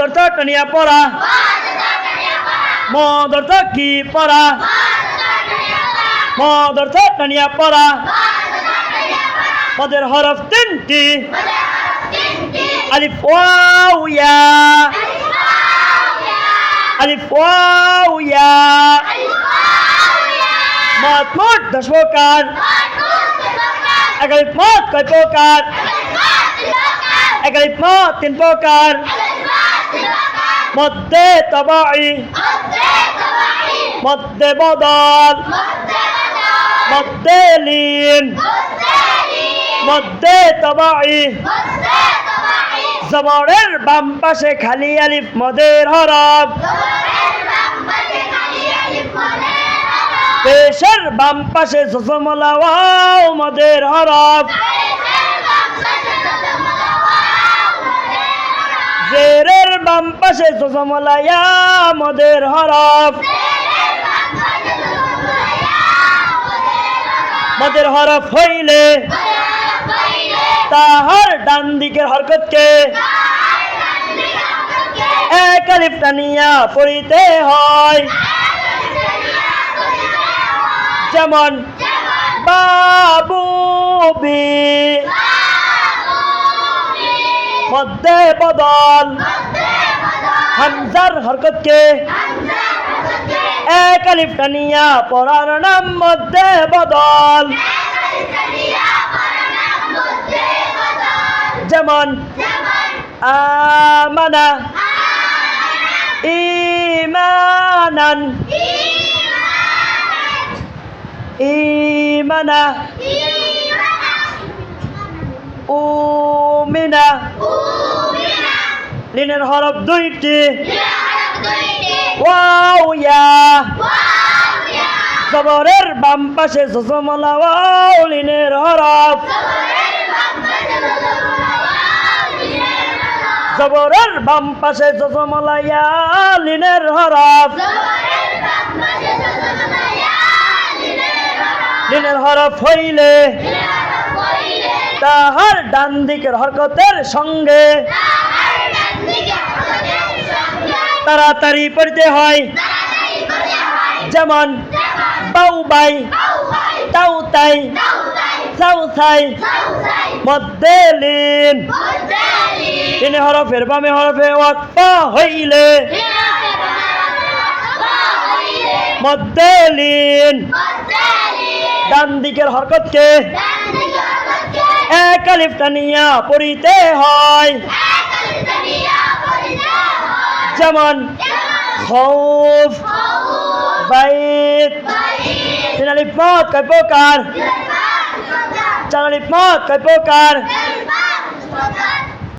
অর্থ টানিয়া পড়া মদ অর্থ কি পড়া মদ অর্থ টানিয়া পড়া মদের হরফ তিনটি আলিফ ওয়াও ইয়া আলিফ ওয়াও ইয়া মদ মোট দশ প্রকার একালিফ মদ কয় প্রকার একালিফ মদ তিন প্রকার মধ্যে তবাই মধ্যে বদল মধ্যে লীন মধ্যে তবাই জবরের বাম পাশে খালি আলিফ মদের হরফ। পেশের বাম পাশে জসমলাওয়াও মদের হরফ। বাম পাশে জসমলায়া মদের হরফ। হরফ হইলে তাহার ডান দিকের হরকতকে এক আলিফ টানিয়া পড়িতে হয়। যেমন, বাবু বি মধ্যে বদল। হামজার হরকতকে এক আলিফ টানিয়া পড়ার নাম মধ্যে বদল। যেমন আমানা ইমানান ইমানা উমিনা। লিনের হরফ দুইটি। Wow yeah. জবরের বাম পাশে জসমলা ওয়াও লিনের হরফ। জবরের বাম পাশে জসমলা ইয়া লিনের হরফ। লিনের হরফ হইলে তাহার ডান দিকের হরকতের সঙ্গে তাড়াতাড়ি পড়তে হয়। যেমন বাউ বাই তাউ তাই সাউ সাই মধ্যে লিন তিনি হরফের বামে হরফে ওয়াক্ফা হইলে মধ্যে লিন ডান দিকের হরকতকে এক আলিফ টানিয়া পড়িতে হয়। যেমন খৌফ বাইত তিন আলিফ মত কয় প্রকার? চার আলিফ কয় প্রকার?